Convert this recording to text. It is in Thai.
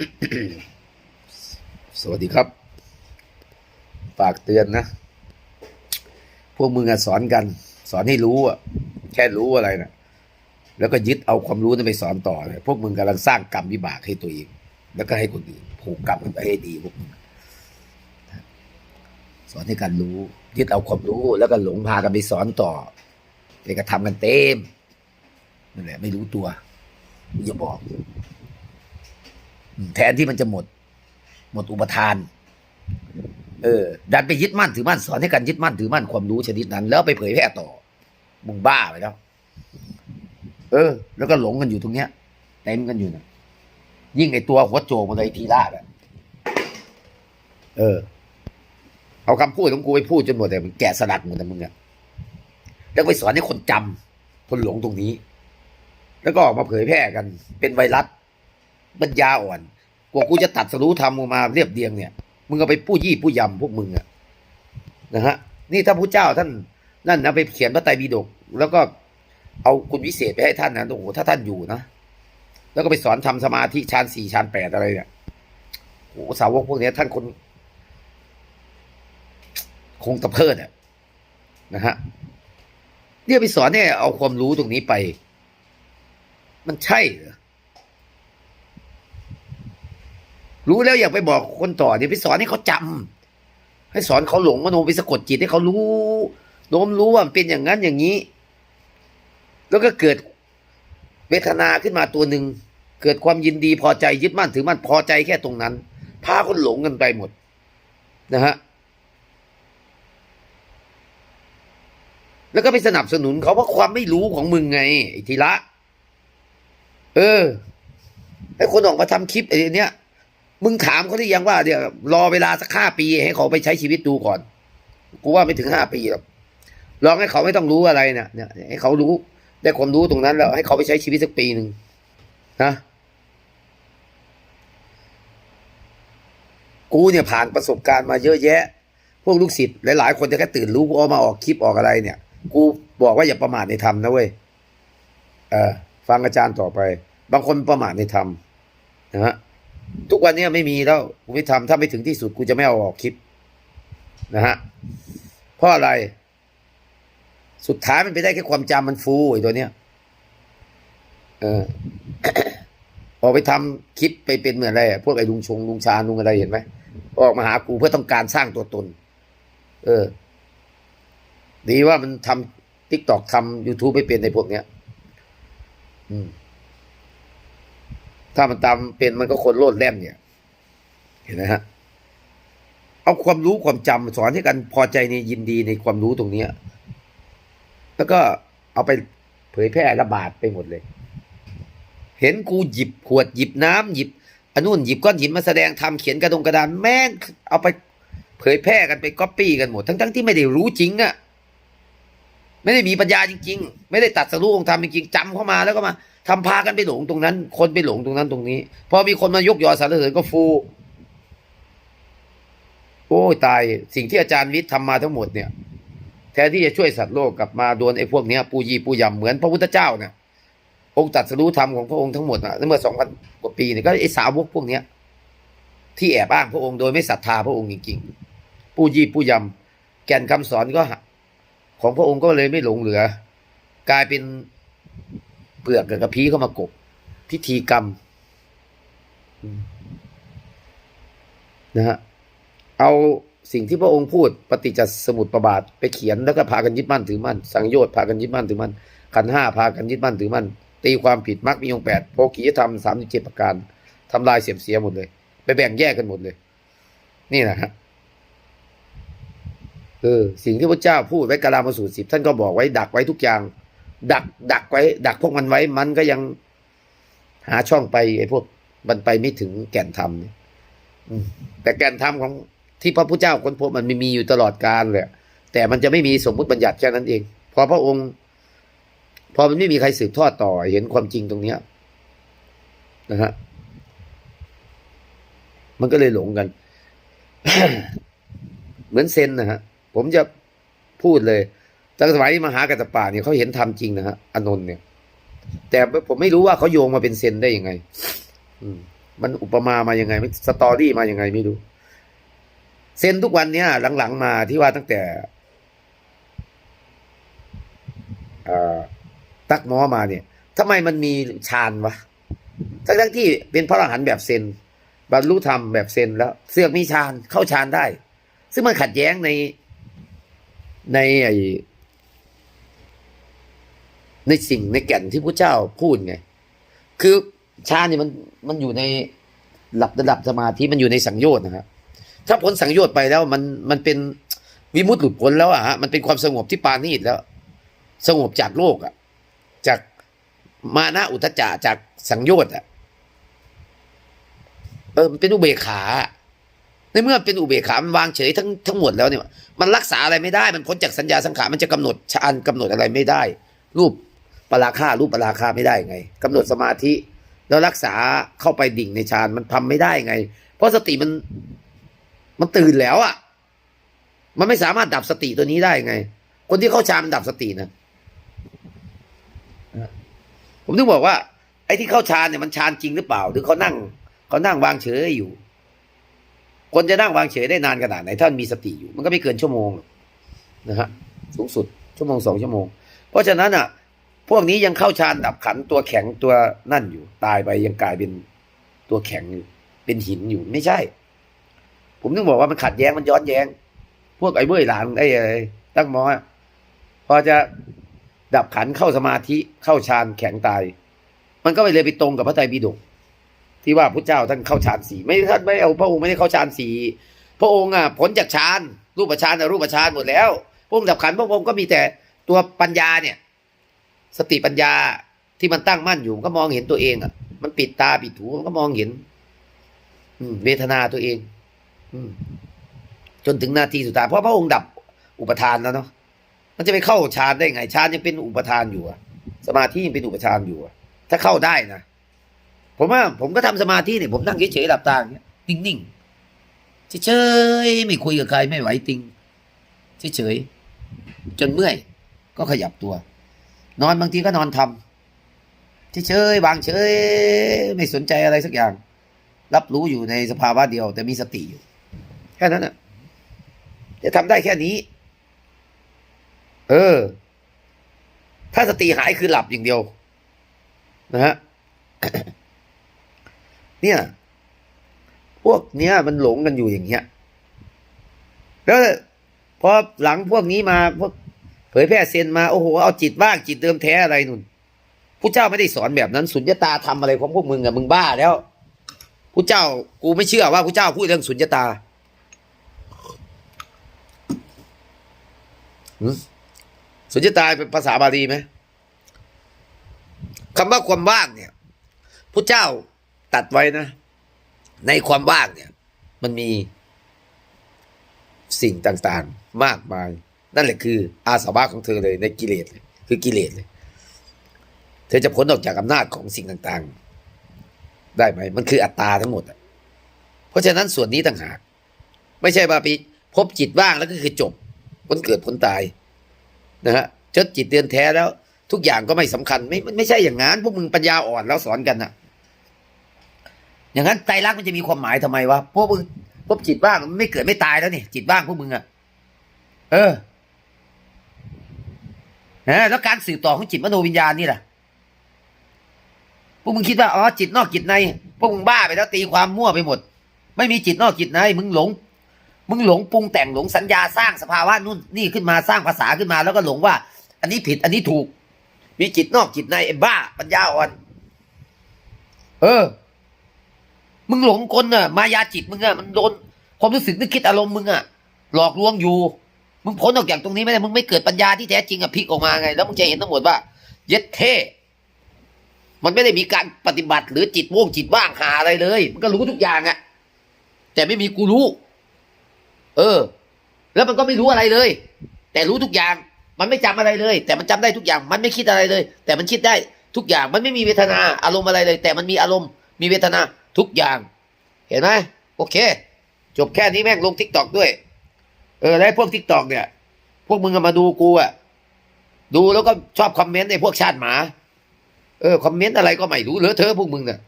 สวัสดีครับ ฝากเตือนนะ พวกมึงอะสอนกัน สอนให้รู้อะแค่รู้อะไรนะแล้วก็ยึดเอาความรู้นั้นไปสอนต่อเลยพวกมึงกำลังสร้างกรรมวิบากให้ตัวเอง แล้วก็ให้คนอื่นผูกกรรมกันไปให้ดีพวกมึงสอนให้กันรู้ ยึดเอาความรู้แล้วก็หลงพากันไปสอนต่อไปกระทำกันเต็มนั่นแหละ ไม่รู้ตัวอย่าบอก แทนที่มันจะหมด หมดอุปทาน เออ ดันไปยึดมั่นถือมั่นสอนให้กันยึดมั่นถือมั่นความรู้ชนิดนั้น แล้วไปเผยแพร่ต่อมึงบ้าไปแล้ว เออ แล้วก็หลงกันอยู่ตรงเนี้ยเต็มกันอยู่นะยิ่งไอตัวหัวโจมันเลยทีละแบบเออ เอาคำพูดของกูไปพูดจนหมดแต่มันแกะสลัดหมดแต่มึงอะแล้วไปสอนให้คนจำคนหลงตรงนี้ แล้วก็ออกมาเผยแพร่กัน เป็นไวรัส ปัญญาอ่อน กว่ากูจะตัดสรู้ทำมึงมาเรียบเรียงเนี่ย มึงเอาไปผู้ยี่ผู้ยำพวกมึงอะนะฮะ นี่ถ้าพระเจ้าท่านนั่นนะไปเขียนพระไตรปิฎกแล้วก็เอาคุณวิเศษไปให้ท่านนะโอ้โหถ้าท่านอยู่นะ แล้วก็ไปสอนทำสมาธิฌานสี่ฌานแปดอะไรเนี่ยโอ้สาวกพวกเนี้ยท่านคนคงตะเพิดอะนะฮะเนี่ยไปสอนเนี่ยเอาความรู้ตรงนี้ไป มันใช่เหรอ รู้แล้วอยากไปบอกคนต่อเดี๋ยวไปสอนให้เขาจำให้สอนเขาหลงมโนไปสะกดจิตให้เขารู้โน้มรู้ว่าเป็นอย่างนั้นอย่างนี้ แล้วก็เกิดเวทนาขึ้นมาตัวหนึ่งเกิดความยินดีพอใจยึดมั่นถือมั่นพอใจแค่ตรงนั้นพาคนหลงกันไปหมด นะฮะแล้วก็ไปสนับสนุนเขาเพราะความไม่รู้ของมึงไงไอ้ทีละ เออไอ้คนออกมาทำคลิปไอ้เนี้ย มึงถามเขาได้ยังว่าเดี๋ยวรอเวลาสักห้าปีให้เขาไปใช้ชีวิตดูก่อน กูว่าไม่ถึงห้าปีหรอกลองให้เขาไม่ต้องรู้อะไรเนี่ยเนี่ยให้เขารู้ได้ความรู้ตรงนั้นแล้ว ให้เขาไปใช้ชีวิตสักปีหนึ่งนะกูเนี่ยผ่านประสบการณ์มาเยอะแยะ พวกลูกศิษย์หลายๆคนจะแค่ตื่นรู้กูเอามาออกคลิปออกอะไรเนี่ย กูบอกว่าอย่าประมาทในธรรมนะเว้ยเออฟังอาจารย์ต่อไป บางคนประมาทในธรรมนะฮะ ทุกวันนี้ไม่มีแล้วกูไม่ทำถ้าไม่ถึงที่สุดกูจะไม่เอาออกคลิปนะฮะเพราะอะไร สุดท้ายมันไปได้แค่ความจำมันฟูไอ้ตัวเนี้ยเออออกไปทำคลิปไปเป็นเหมือนอะไรอะพวกไอ้ลุงชงลุงชาลุงอะไรเห็นไหมออกมาหากูเพื่อต้องการสร้างตัวตน เออ ดีว่ามันทำทิกตอกทำ YouTube ไม่เป็นในพวกเนี้ย อืม ถ้ามันตามเป็นมันก็คนโลดแล่นเนี่ย เห็นไหมฮะ เอาความรู้ความจำสอนให้กันพอใจในยินดีในความรู้ตรงเนี้ย แล้วก็เอาไปเผยแพร่ระบาดไปหมดเลย เห็นกูหยิบขวดหยิบน้ำหยิบอันนู่นหยิบก้อนหินมาแสดงทำเขียนกระดงกระดานแม่งเอาไปเผยแพร่กันไปก๊อปปี้กันหมด ทั้งๆที่ไม่ได้รู้จริงอะ ไม่ได้มีปัญญาจริง ๆ ไม่ได้ตัดสรู้องค์ธรรมจริงๆจำเข้ามาแล้วก็มาทำพากันไปหลงตรงนั้น คนไปหลงตรงนั้นตรงนี้ พอมีคนมายกยอสรรเสริญก็ฟู โอ้ยตายสิ่งที่อาจารย์วิทย์ทำมาทั้งหมดเนี่ย แทนที่จะช่วยสัตว์โลกกลับมาโดนไอ้พวกเนี้ย ปูยีปูยำเหมือนพระพุทธเจ้าเนี่ยองค์ตัดสรู้ธรรมของพระองค์ทั้งหมดนะเมื่อสองพันกว่าปีเนี่ยก็ไอ้สาวกพวกเนี้ย ที่แอบอ้างพระองค์โดยไม่ศรัทธาพระองค์จริงๆปูยีปูยำแก่นคำสอนก็ ของพระองค์ก็เลยไม่หลงเหลือ กลายเป็นเปลือกกับกระพี้เข้ามากบ พิธีกรรมนะฮะเอาสิ่งที่พระองค์พูดปฏิจจสมุติประบาทไปเขียนแล้วก็พากันยึดมั่นถือมั่นสังโยชน์พากันยึดมั่นถือมั่นขันห้าพากันยึดมั่นถือมั่นตีความผิดมรรคมีองแปดโภคียธรรมสามสิบเจ็ดประการทำลายเสียมเสียหมดเลย ไปแบ่งแยกกันหมดเลย นี่นะฮะ เออสิ่งที่พระเจ้าพูดไว้กาลามาสูตรสิบท่านก็บอกไว้ดักไว้ทุกอย่าง ดัก ดักไว้ ดักพวกมันไว้มันก็ยังหาช่องไปไอ้พวกมันไปไม่ถึงแก่นธรรมเนี่ยแต่แก่นธรรมของที่พระพุทธเจ้าค้นพบมันมีอยู่ตลอดกาลเลยแต่มันจะไม่มีสมมุติบัญญัติแค่นั้นเองพอพระองค์ พอมันไม่มีใครสืบทอดต่อเห็นความจริงตรงเนี้ยนะฮะมันก็เลยหลงกัน เหมือนเซนนะฮะ ผมจะพูดเลยตั้งสมัยมหากัตปาเนี่ยเขาเห็นทำจริงนะฮะอนนท์เนี่ย แต่ผมไม่รู้ว่าเขาโยงมาเป็นเซนได้ยังไง อืม มันอุปมามายังไงไม่สตอรี่มายังไงไม่รู้ เซนทุกวันเนี้ยหลังๆมาที่ว่าตั้งแต่ตักหมอมาเนี่ยทำไมมันมีฌานวะทั้งทั้งที่เป็นพระอรหันต์แบบเซนบรรลุธรรมแบบเซนแล้ว เสือกมีฌานเข้าฌานได้ ซึ่งมันขัดแย้งใน ในไอในสิ่งในแก่นที่พระเจ้าพูดไง คือฌานเนี่ยมันมันอยู่ในหลับระดับสมาธิมันอยู่ในสังโยชน์นะครับ ถ้าพ้นสังโยชน์ไปแล้วมันมันเป็นวิมุตติหลุดพ้นแล้วอะฮะมันเป็นความสงบที่ปานีตแล้ว สงบจากโลกอะจากมานะอุทจจะจากสังโยชน์อะเออมันเป็นอุเบกขาอะ เมื่อเป็นอุเบกขา มันวางเฉยทั้งทั้งหมดแล้วเนี่ย มันรักษาอะไรไม่ได้ มันพ้นจากสัญญาสังขาร มันจะกำหนดฌานกำหนดอะไรไม่ได้ รูปปราคารูปปราคาไม่ได้ไงกำหนดสมาธิ แล้วรักษาเข้าไปดิ่งในฌานมันทำไม่ได้ไง เพราะสติมันมันตื่นแล้วอะ่ะ มันไม่สามารถดับสติตัวนี้ได้ไง คนที่เข้าฌานมันดับสตินะผมถึงบอกว่า ไอ้ที่เข้าฌานเนี่ยมันฌานจริงหรือเปล่า หรือเขานั่งเขานั่งวางเฉยอยู่ คนจะนั่งวางเฉยได้นานขนาดไหนถ้ามีสติอยู่มันก็ไม่เกินชั่วโมงนะฮะสูงสุดชั่วโมงสองชั่วโมง เพราะฉะนั้นอะ พวกนี้ยังเข้าฌานดับขันตัวแข็งตัวนั่นอยู่ ตายไปยังกลายเป็นตัวแข็งอยู่เป็นหินอยู่ไม่ใช่ ผมถึงบอกว่ามันขัดแย้งมันย้อนแย้ง พวกไอ้เบื่อหลานไอ้อตั้งมอพอจะดับขันเข้าสมาธิเข้าฌานแข็งตาย มันก็ไปเลยไปตรงกับพระไตรปิฎก ที่ว่าพระเจ้าท่านเข้าฌานสี่ไม่ท่านไม่เอาพระองค์ไม่ได้เข้าฌานสี่พระองค์อะผลจากฌานรูปฌานอรูปฌานหมดแล้วพระองค์ดับขันพระองค์ก็มีแต่ตัวปัญญาเนี่ย สติปัญญาที่มันตั้งมั่นอยู่ก็มองเห็นตัวเองอะ มันปิดตาปิดหูมันก็มองเห็น อืมเวทนาตัวเอง อืมจนถึงนาทีสุดท้ายเพราะพระองค์ดับอุปทานแล้วเนาะมันจะไปเข้าฌานได้ไงฌานยังเป็นอุปทานอยู่อะสมาธิยังเป็นอุปทานอยู่อะถ้าเข้าได้นะ ผมว่าผมก็ทำสมาธิเนี่ยผมนั่งเฉยๆหลับตาอย่างเงี้ยนิ่งๆเฉยๆไม่คุยกับใครไม่ไหวติงเฉยๆจนเมื่อยก็ขยับตัว นอนบางทีก็นอนทำเฉยๆวางเฉยไม่สนใจอะไรสักอย่าง รับรู้อยู่ในสภาวะเดียว แต่มีสติอยู่ แค่นั้นน่ะจะทำได้แค่นี้ เออ ถ้าสติหายคือหลับอย่างเดียว นะฮะ เนี่ย พวกเนี้ยมันหลงกันอยู่อย่างเงี้ยแล้วพอหลังพวกนี้มาพวกเผยแพร่เซนมาโอ้โหเอาจิตบ้างจิตเดิมแท้อะไรนุ่นผู้เจ้าไม่ได้สอนแบบนั้น สุญญตาทำอะไรของพวกมึงอะมึงบ้าแล้วผู้เจ้ากูไม่เชื่อว่าผู้เจ้าพูดเรื่องสุญญตาสุญญตาเป็นภาษาบาลีไหมคำว่าความว่างเนี่ยพระเจ้า ตัดไว้นะ ในความว่างเนี่ย มันมีสิ่งต่างๆ มากมาย นั่นแหละคือ อาสวะของเธอเลยในกิเลสคือกิเลสเลย เธอจะพ้นออกจากอำนาจของสิ่งต่างๆ ได้ไหม มันคืออัตตาทั้งหมดเพราะฉะนั้นส่วนนี้ต่างหาก ไม่ใช่ว่าไปพบจิตว่างแล้วก็คือจบพ้นเกิดพ้นตายนะฮะจดจิตเตือนแท้แล้ว ทุกอย่างก็ไม่สำคัญ ไม่ไม่ใช่อย่างนั้นพวกมึงปัญญาอ่อนแล้วสอนกันนะ อย่างนั้นใจรักมันจะมีความหมายทำไมวะพวกมึงพบจิตว่างไม่เกิดไม่ตายแล้วนี่จิตว่างพวกมึงอะเออเออแล้วการสืบต่อของจิตมโนวิญญาณนี่ล่ะพวกมึงคิดว่าอ๋อจิตนอกจิตในพวกมึงบ้าไปแล้วตีความมั่วไปหมด ไม่มีจิตนอกจิตในมึงหลง มึงหลงปรุงแต่งหลงสัญญาสร้างสภาวะนู่นนี่ขึ้นมาสร้างภาษาขึ้นมาแล้วก็หลงว่า อันนี้ผิดอันนี้ถูก มีจิตนอกจิตในไอ้บ้าปัญญาอ่อน เออ มึงหลงคนน่ะ มายาจิตมึงอะมันโดนความรู้สึกนึกคิดอารมณ์มึงอะ หลอกลวงอยู่ มึงพ้นออกจากตรงนี้ไม่ได้มึงไม่เกิดปัญญาที่แท้จริงอะพลิกออกมาไง แล้วมึงจะเห็นทั้งหมดว่า เย็ดเท่มันไม่ได้มีการปฏิบัติหรือจิตว่วงจิตว่างหาอะไรเลย มันก็รู้ทุกอย่างอะ แต่ไม่มีกูรู้ เออ แล้วมันก็ไม่รู้อะไรเลย แต่รู้ทุกอย่าง มันไม่จำอะไรเลย แต่มันจำได้ทุกอย่าง มันไม่คิดอะไรเลย แต่มันคิดได้ทุกอย่างมันไม่มีเวทนาอารมณ์อะไรเลย แต่มันมีอารมณ์มีเวทนา ทุกอย่าง เห็นไหมโอเค จบแค่นี้แม่งลงทิกตอกด้วย เออแล้วไอ้พวกทิกตอกเนี่ย พวกมึงอะมาดูกูอะดูแล้วก็ชอบคอมเมนต์ในพวกชาติหมา เออคอมเมนต์อะไรก็ไม่รู้เลอะเทอะพวกมึงเนี่ย